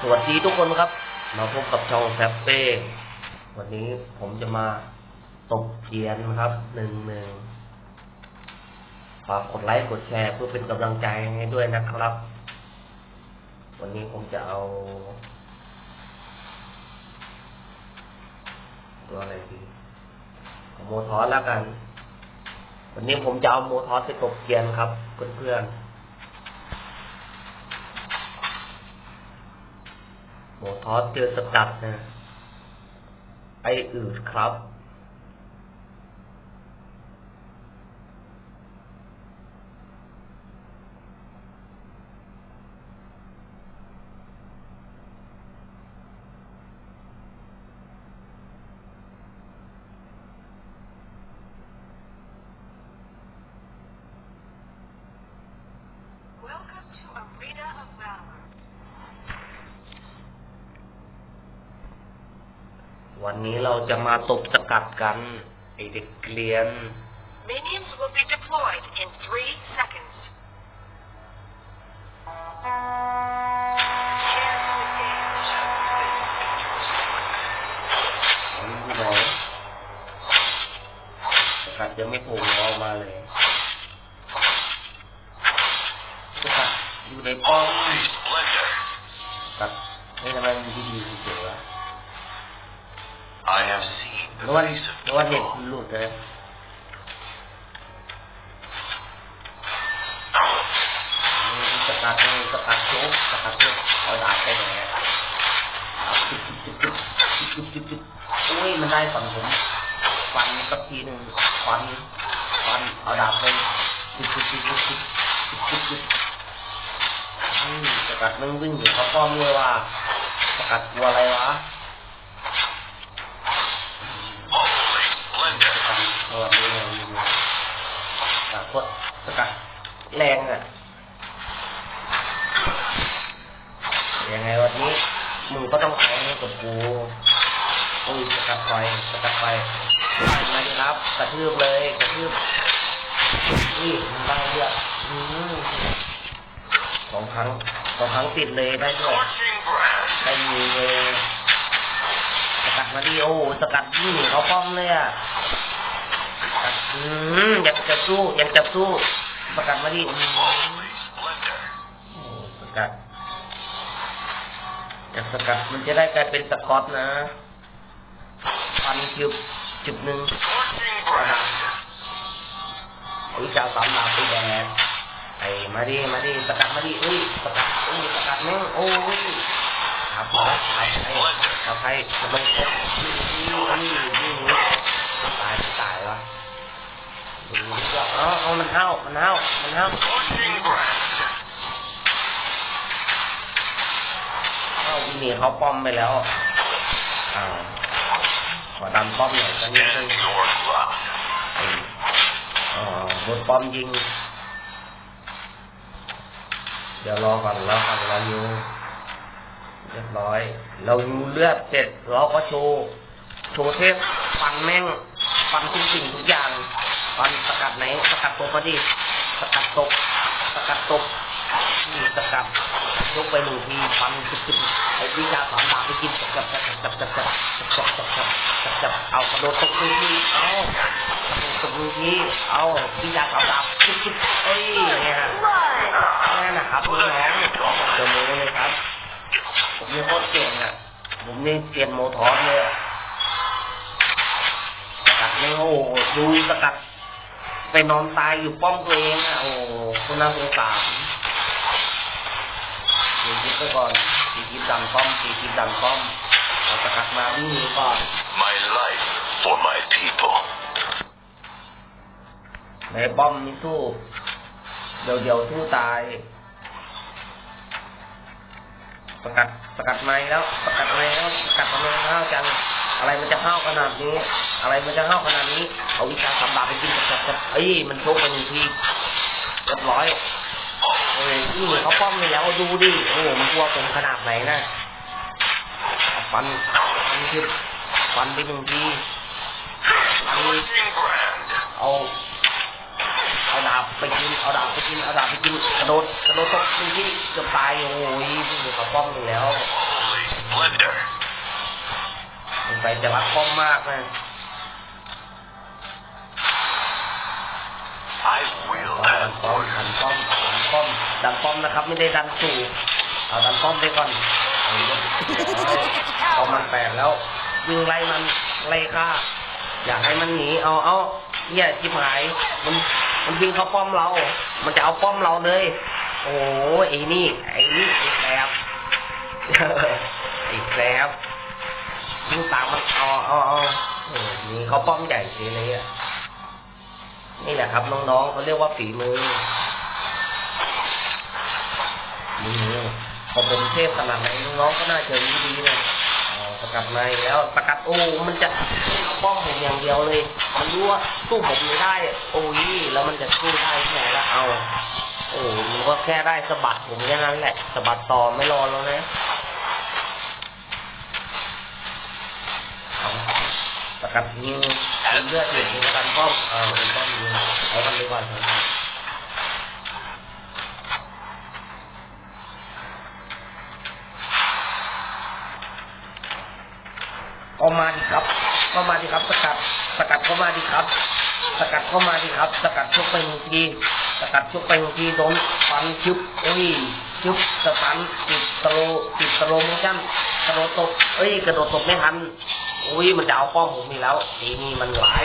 สวัสดีทุกคนครับ มาพบกับช่องแซปเป้ วันนี้ผมจะมาตบเกียนครับหนึ่งหนึ่งฝากกดไลค์กดแชร์เพื่อเป็นกำลังใจให้ด้วยนะครับ วันนี้ผมจะเอา ตัวอะไรดีโมทอสแล้วกัน วันนี้ผมจะเอาโมทอสไปตบเกียนครับเพื่อนๆ หมูทอดเจอสกัดนะไออืดครับ วันนี้เราจะมาตบสกัดกันไอเด็กเกลียน Minions will be deployed in three seconds. Share the damage. อันนี้พี่น้องสกัดยังไม่โผล่ออกมาเลยสกัดอยู่ในป้อม Holy splendor! สกัดไม่ทำไมมันดีดีเฉยๆวะ I have seen the face of the Lord. สกัดเลยสกัดโจ๊กสกัดโจ๊กเอาดาบไปหน่อยอุ้ยมันได้ฝั่งผมฟันสักทีหนึ่งฟันฟันเอาดาบไปจุดจุดจุดจุดจุดจุดจุดสกัดมันวิ่งอยู่เขาป้อมเลยว่าสกัดกลัวอะไรวะ สกัดกสกัดแรงอะยังไงวันนี้มึงก็ต้องแพ้ให้กับกูอุ้ยสกัดไฟสกัดไฟมาดิครับกระทืบเลยกระทืบนี่มันได้เยอะสองครั้งสองครั้งติดเลยได้ด้วยได้มีเลยสกัดมาดิโอ้สกัดยิ่งเขาป้อมเลยอะ อยากจะสู้อยากจะสู้สกัดมาดิอืม Holy splendor! โอ้สกัดจากสกัดมันจะได้กลายเป็นสกอตนะฟันจุบจุบหนึ่ง Scorching brand! วิชาสามดาบไปแดดไอ้มาดิมาดิสกัดมาดิอุ้ยสกัดอุ้ยสกัดแม่งโอ้ยครับครับครับใครครับใครกระโดดตบนี่นี่นี่นี่ตายตายวะ เอาเอามันเห่ามันเห่ามันเห่าเข้าวิ่งหนีเขาป้อมไปแล้วอ้าวขอดันป้อมหน่อยสักนิดนึงอ๋อป้อมยิง เดี๋ยวรอก่อนรอก่อนเราอยู่เรียบร้อย เราอยู่เลือดเสร็จเราก็โชว์ โชว์เทพฟันแม่ง ฟันทุกสิ่งทุกอย่าง ฟันสกัดไหนสกัดตกก็ดีสกัดตกสกัดตกนี่สกัดยกไปหนึ่งทีฟันจุดๆไอ้วิชาสามดาบไปกินจับจับจับจับจับจับจับจับจับจับจับเอากระโดดตกหนึ่งทีเอากระโดดตกหนึ่งทีเอาวิชาสามดาบจุดๆเอ้ยเนี่ยนั่นนะครับน้องเจอมือเลยครับผมนี่โคตรเก่งอะผมนี่เซียนโมทอสเลยสกัดเนี่ยโอ้ดูสกัด ไปนอนตายอยู่ป้อมตัวเองอะโอ้โหคนน่าสงสารสี่คิดไปก่อนสี่คิดดันป้อมสี่คิดดันป้อมเอาสกัดมาวิ่งหนีก่อน My life for my people. ในป้อมนี่สู้เดี๋ยวเดี๋ยวสู้ตายสกัดสกัดไม้แล้วสกัดไม้แล้วสกัดทำไมห้าวจัง อะไรมันจะห้าวขนาดนี้ อะไรมันจะห้าวขนาดนี้ เอาวิชาสำบาไปกินจับจับเอ้ยมันโชกไปหนึ่งทีเรียบร้อยเอ้ยนี่เขาป้อมไปแล้วดูดิโอ้โหมันกลัวผมขนาดไหนนะเอาฟันฟันคือฟันไปหนึ่งทีฟัน Scorching brand! เอาเอาดาบไปกินเอาดาบไปกินเอาดาบไปกินกระโดดกระโดดตกหนึ่งทีเกือบตายโอ้ยนี่เขาป้อมอยู่แล้ว Holy สัยจะรักป้อมมากนะ ดันป้อมนะครับ ไม่ได้ดันสู่เอาดันป้อมไปก่อนเอาเรียบร้อยเอามันแปดแล้วยิงไล่มันไล่ฆ่าอยากให้มันหนีเอาเอาเหี้ยชิบหายมันมันวิ่งเข้าป้อมเรา มันจะเอาป้อมเราเลย โอ้ไอ้นี่ไอ้นี่ไอ้แสบไอ้แสบวิ่งตามมันเอาเอาเอาหนีเขาป้อมใหญ่สีเลยอะนี่แหละครับน้องๆเขาเรียกว่าฝีมือ พอเป็นเทพขนาดไหนน้องๆก็น่าจะรู้ดีนะอ๋อสกัดในแล้วสกัดโอ้มันจะป้อมผมอย่างเดียวเลย มันรู้ว่าสู้ผมไม่ได้ โอ้ยแล้วมันจะสู้ได้แค่ละเอา โอ้มันก็แค่ได้สะบัดผมแค่นั้นแหละสะบัดต่อไม่รอแล้วนะเอาสกัดยิงเลือดอยู่ในการป้อมเออเป็นป้อมยิงเอากันดีกว่าครับก็มาดิ ครับก็มาดิครับ สกัด สกัดก็มาดิครับ สกัดเข้ามาดิครับ สกัดชกไปหนึ่งที สกัดชกไปหนึ่งทีโดนฟันชึบเอ้ยชึบสตันติดสโลติดสโลโมชั่นสโลตกเอ้ยกระโดดตกไม่ทันอุ้ยมันจะเอาป้อมผมมีแล้วทีนี้มันหลาย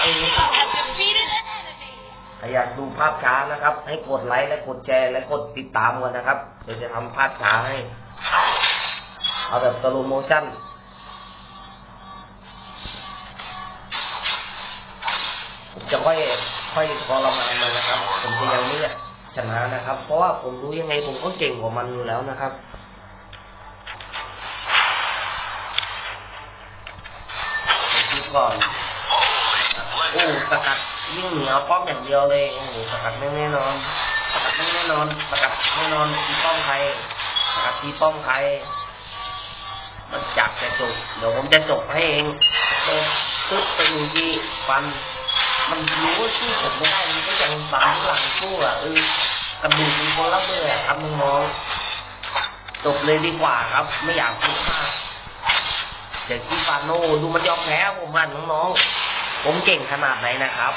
เอ้ย have defeated an enemy. ใครอยากดูภาพช้านะครับ ให้กดไลค์และกดแชร์และกดติดตามกันนะครับ เดี๋ยวจะทำภาพช้าให้ เอาแบบสโลโมชั่น จะค่อยค่อยทรมานมันนะครับ ผมจะยังไม่ชนะนะครับ เพราะว่าผมรู้ยังไงผมก็เก่งกว่ามันอยู่แล้วนะครับคิดก่อนโอ้สกัดยิ่งเหนียวป้อมอย่างเดียวเลยโอ้สกัดไม่แน่นอนสกัดไม่แน่นอนสกัดแน่นอนตีป้อมใครสกัดตีป้อมใครมันจับจะจบเดี๋ยวผมจะจบให้เองเดินตึ๊บไปหนึ่งทีฟัน มันรู้ว่าชื่อผมไม่ได้มันก็ยังตามหลังสู้อะเออกระดูกมีคนละเมื่อครับน้องๆจบเลยดีกว่าครับ ไม่อยากพูดมากเด็กที่ปาโน่ดูมันยอมแพ้ผมมันน้องๆผมเก่งขนาดไหนนะครับ